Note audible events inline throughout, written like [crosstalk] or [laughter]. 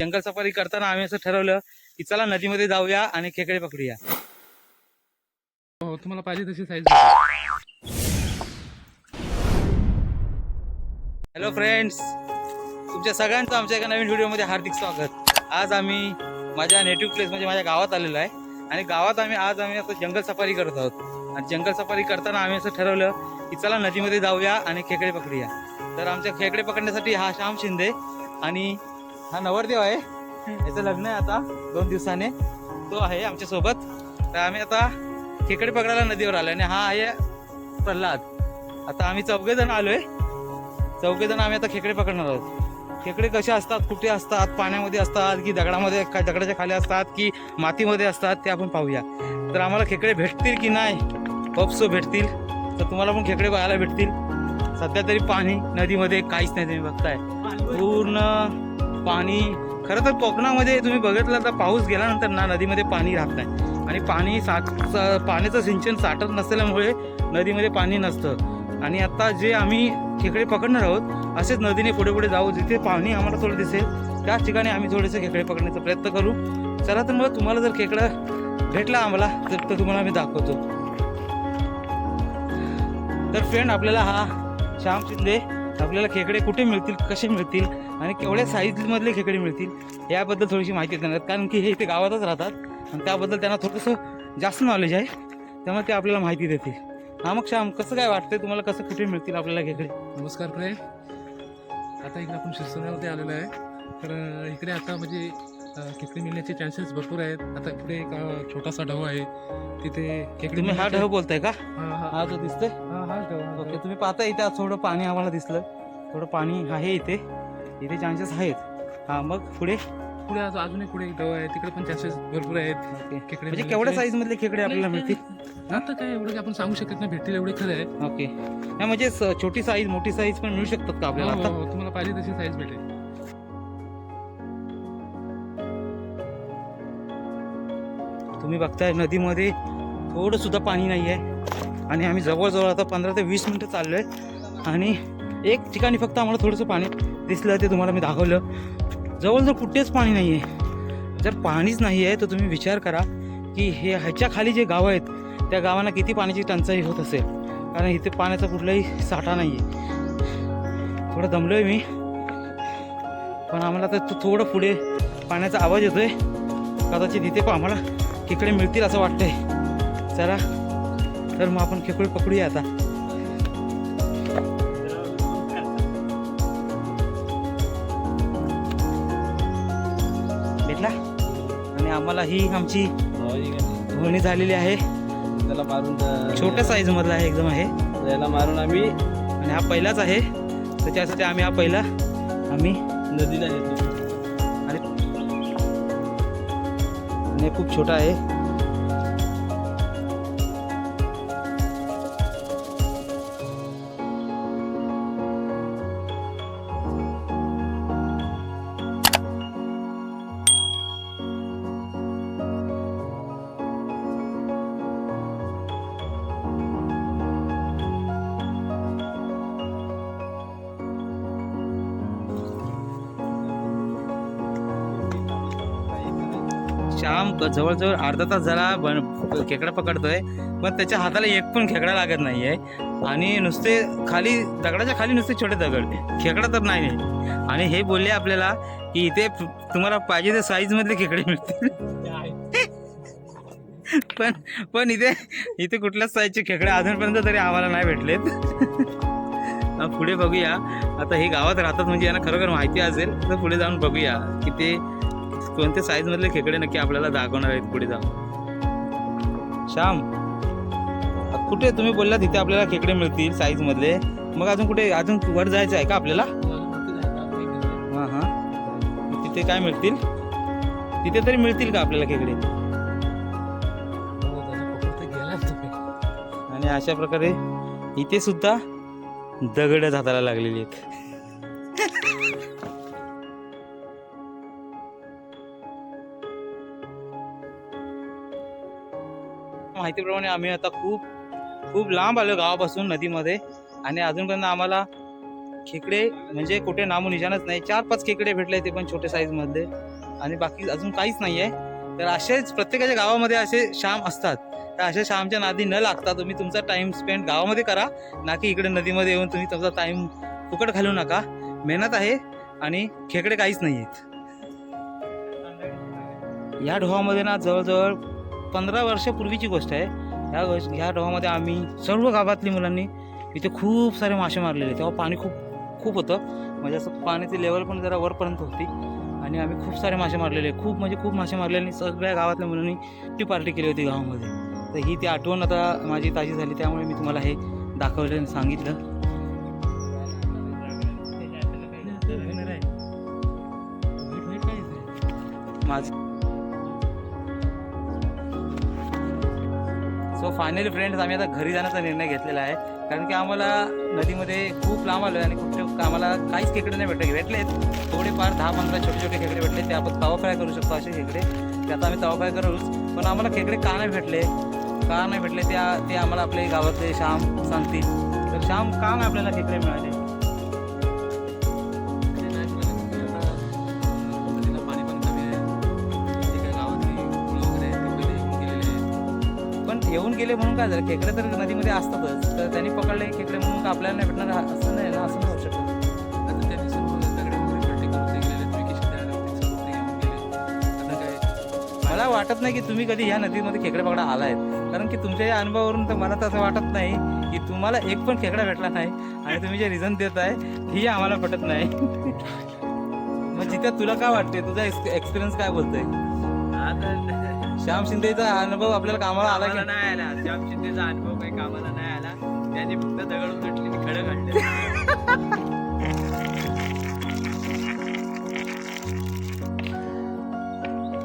जंगल safari करताना आम्ही असं ठरवलं की चला नदीमध्ये जाऊया आणि खेकडे पकडूया. हो तुम्हाला पाहिजे तशी साईज हॅलो फ्रेंड्स तुमच्या सगळ्यांचं आमच्या एका नवीन व्हिडिओमध्ये हार्दिक स्वागत. आज आम्ही माझ्या नेटिव्ह प्लेस म्हणजे माझ्या गावात आलेलो आहे. आणि गावात आम्ही आज आम्ही असं जंगल सफारी करत आहोत. आणि जंगल सफारी करताना आम्ही असं ठरवलं की चला नदीमध्ये जाऊया आणि खेकडे पकडूया. तर आमच्या खेकडे पकडण्यासाठी हा श्याम शिंदे आणि हा नवरदेव आहे. याचं लग्न आहे आता दोन दिवसाने. तो आहे आमच्यासोबत तर आम्ही आता खेकडे पकडायला नदीवर आलो आणि हा आहे प्रल्हाद. आता आम्ही चौघे जण आलोय. चौघे जण आम्ही आता खेकडे पकडणार आहोत. खेकडे कसे असतात कुठे असतात पाण्यामध्ये असतात की दगडामध्ये दगडाच्या खाली असतात की मातीमध्ये असतात ते आपण पाहूया. तर आम्हाला खेकडे भेटतील की नाही? होपसो भेटतील. तर तुम्हाला पण खेकडे पाहायला भेटतील. सध्या तरी पाणी नदीमध्ये काहीच नाही तुम्ही बघताय. पूर्ण पाणी खरं तर कोकणामध्ये तुम्ही बघितलं तर पाऊस गेल्यानंतर ना नदीमध्ये पाणी राहत नाही. आणि पाणी साठ पाण्याचं सिंचन साठत नसल्यामुळे नदीमध्ये पाणी नसतं. आणि आता जे आम्ही खेकडे पकडणार आहोत असेच नदीने पुढे पुढे जाऊ जिथे पाणी आम्हाला थोडं दिसेल त्याच ठिकाणी आम्ही थोडेसे खेकडे पकडण्याचा प्रयत्न करू. चला तर मग तुम्हाला जर खेकडं भेटला आम्हाला तर तर तुम्हाला आम्ही दाखवतो. तर फ्रेंड आपल्याला हा श्याम शिंदे आपल्याला खेकडे कुठे मिळतील कसे मिळतील आणि केवढ्या साईजमधले खेकडे मिळतील याबद्दल थोडीशी माहिती देणार. कारण की हे इथे गावातच राहतात. आणि त्याबद्दल त्यांना थोडंसं जास्त नॉलेज आहे. त्यामुळे ते आपल्याला माहिती देतील. हा मग श्याम कसं काय वाटतंय तुम्हाला कसं कुठे मिळतील आपल्याला खेकडे? नमस्कार फ्रेंड आता इकडे आपण शिरसोण्यावरती आलेलो आहे. तर इकडे आता म्हणजे खेकडे मिळण्याचे चान्सेस भरपूर आहेत. आता पुढे एक छोटासा ढव आहे. तिथे खेकडे तुम्ही हा ढव बोलताय का? हा हा. हा जो दिसतोय? हा हाच ढव हा ओके. तुम्ही पाहता इथे आज थोडं पाणी आम्हाला दिसलं. थोडं पाणी आहे इथे. इथे चान्सेस आहेत. हा मग पुढे? पुढे अजून अजून एक पुढे एक आहे. तिकडे पण चान्सेस भरपूर आहेत. खेकडे म्हणजे. केवढ्या साईज मधले खेकडे आपल्याला मिळतील? आता काय एवढं की आपण सांगू शकत नाही. भेटतील एवढे खरं आहे. ओके. नाही म्हणजे छोटी साईज मोठी साईज पण मिळू शकतात का आपल्याला हो, हो, तुम्हाला पाहिजे तशी साईज भेटेल. तुम्ही बघताय नदीमध्ये थोडं सुद्धा पाणी नाही आहे आणि आम्ही जवळजवळ आता पंधरा ते वीस मिनटं चाललोय. आणि एक ठिकाणी फक्त आम्हाला थोडंसं पाणी दिसलं ते तुम्हाला मी दाखवलं. जवळजवळ कुठेच पाणी नाही आहे जर पाणीच नाही आहे तर तुम्ही विचार करा की हे ह्याच्या खाली जे गावं आहेत त्या गावांना किती पाण्याची टंचाई होत असेल? कारण इथे पाण्याचा कुठलाही साठा नाही आहे थोडं दमलो आहे मी. पण आम्हाला तर थोडं पुढे पाण्याचा आवाज येतोय. कदाचित इथे पण आम्हाला खेकडे मिळतील असं वाटतंय. चला तर मग आपण खेकडे पकडूया आता. भेटला आणि आम्हाला ही आमची धोणी झालेली आहे. त्याला मारून छोट्या साईज मधला आहे एकदम आहे. त्याला मारून आम्ही आणि हा पहिलाच आहे. त्याच्यासाठी आम्ही हा पहिला आम्ही नदीला येतो आणि खूप छोटा आहे. श्याम जवळजवळ अर्धा तास झाला बन खेकडा पकडतोय. पण त्याच्या हाताला एक पण खेकडा लागत नाही आहे आणि नुसते खाली दगडाच्या खाली नुसते छोटे दगड. खेकडा तर नाही. आणि हे बोलले आपल्याला की इथे तुम्हाला पाहिजे त्या साईजमधले खेकडे मिळतील. पण पण इथे इथे कुठल्याच साईजचे खेकडे अजूनपर्यंत तरी आम्हाला नाही भेटलेत. पुढे बघूया. आता हे गावात राहतात म्हणजे यांना खरोखर माहिती असेल तर पुढे जाऊन बघूया की ते कोणत्या साईज मधले खेकडे नक्की आपल्याला दाखवणार आहेत पुढे जाऊन? श्याम कुठे तुम्ही बोलला तिथे आपल्याला खेकडे मिळतील साईज मधले. मग अजून कुठे अजून वर जायचं आहे का आपल्याला? हां हां. तिथे काय मिळतील? तिथे तरी मिळतील का आपल्याला खेकडे? आणि अशा प्रकारे इथे सुद्धा दगड हाताला लागलेली आहेत. माहितीप्रमाणे आम्ही आता खूप खूप लांब आलो गावापासून नदीमध्ये. आणि अजूनपर्यंत आम्हाला खेकडे म्हणजे कुठे नामून निशाणच नाही. चार पाच खेकडे भेटले ते पण छोटे साईजमधले आणि बाकी अजून काहीच नाही आहे तर असेच प्रत्येकाच्या गावामध्ये असे शाम असतात. तर अशा शामच्या नादी न लागता तुम्ही तुमचा टाईम स्पेंड गावामध्ये करा. ना की इकडे नदीमध्ये येऊन तुम्ही तुमचा टाईम फुकट घालू नका. मेहनत आहे आणि खेकडे काहीच नाही आहेत या ढोहामध्ये ना जवळजवळ पंधरा वर्षापूर्वीची गोष्ट आहे. ह्या गोष्ट ह्या ढोहामध्ये आम्ही सर्व गावातली मुलांनी इथे खूप सारे मासे मारलेले तेव्हा पाणी खूप खूप होतं. म्हणजे असं पाण्याची लेवल पण जरा वरपर्यंत होती. आणि आम्ही खूप सारे मासे मारलेले खूप म्हणजे खूप मासे मारलेले आणि सगळ्या गावातल्या मुलांनी ती पार्टी केली होती गावामध्ये. तर ही ती आठवण आता माझी ताजी झाली. त्यामुळे मी तुम्हाला हे दाखवलं आणि सांगितलं. माझ सो फायनली फ्रेंड्स आम्ही आता घरी जाण्याचा निर्णय घेतलेला आहे. कारण की आम्हाला नदीमध्ये खूप लांब आलो आहे आणि कुठे आम्हाला काहीच खेकडे नाही भेटले. भेटलेत. थोडेफार दहा पंधरा छोटे छोटे खेकडे भेटले. ते आपण तवा फ्राय करू शकतो असे खेकडे. ते आता आम्ही तवा फ्राय करूच. पण आम्हाला खेकडे का नाही भेटले? का नाही भेटले? ते ते आम्हाला आपले गावातले श्याम सांगतील. तर श्याम का नाही आपल्याला खेकडे मिळाले? आहेत येऊन गेले म्हणून काय झालं? खेकडे तर नदीमध्ये असतातच. तर त्यांनी पकडले खेकडे म्हणून का आपल्याला नाही भेटणार असं नाही ना असं होऊ शकत. आता त्यांनी घेऊन मला वाटत नाही की तुम्ही कधी ह्या नदीमध्ये खेकडे पकडा आलायत कारण की तुमच्या या अनुभवावरून तर मला तर असं वाटत नाही की तुम्हाला एक पण खेकडा भेटला नाही आणि तुम्ही जे रिझन देत आहे ही आम्हाला पटत नाही. [laughs] मग जिथे तुला काय वाटते तुझा एक्सपिरियन्स काय बोलतोय? श्याम शिंदेचा अनुभव आपल्याला कामाला आला की नाही आला. श्याम शिंदेचा अनुभव काही कामाला नाही आला. त्यांनी फक्त दगड उचलली आणि खडं काढले.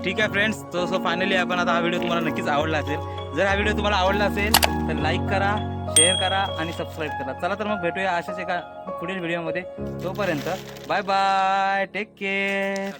ठीक आहे फ्रेंड्स तो सो फायनली आपण आता हा व्हिडिओ तुम्हाला नक्कीच आवडला असेल. जर हा व्हिडिओ तुम्हाला आवडला असेल तर लाईक करा शेअर करा आणि सबस्क्राईब करा. चला तर मग भेटूया अशाच एका पुढील व्हिडिओमध्ये तोपर्यंत बाय बाय टेक केअर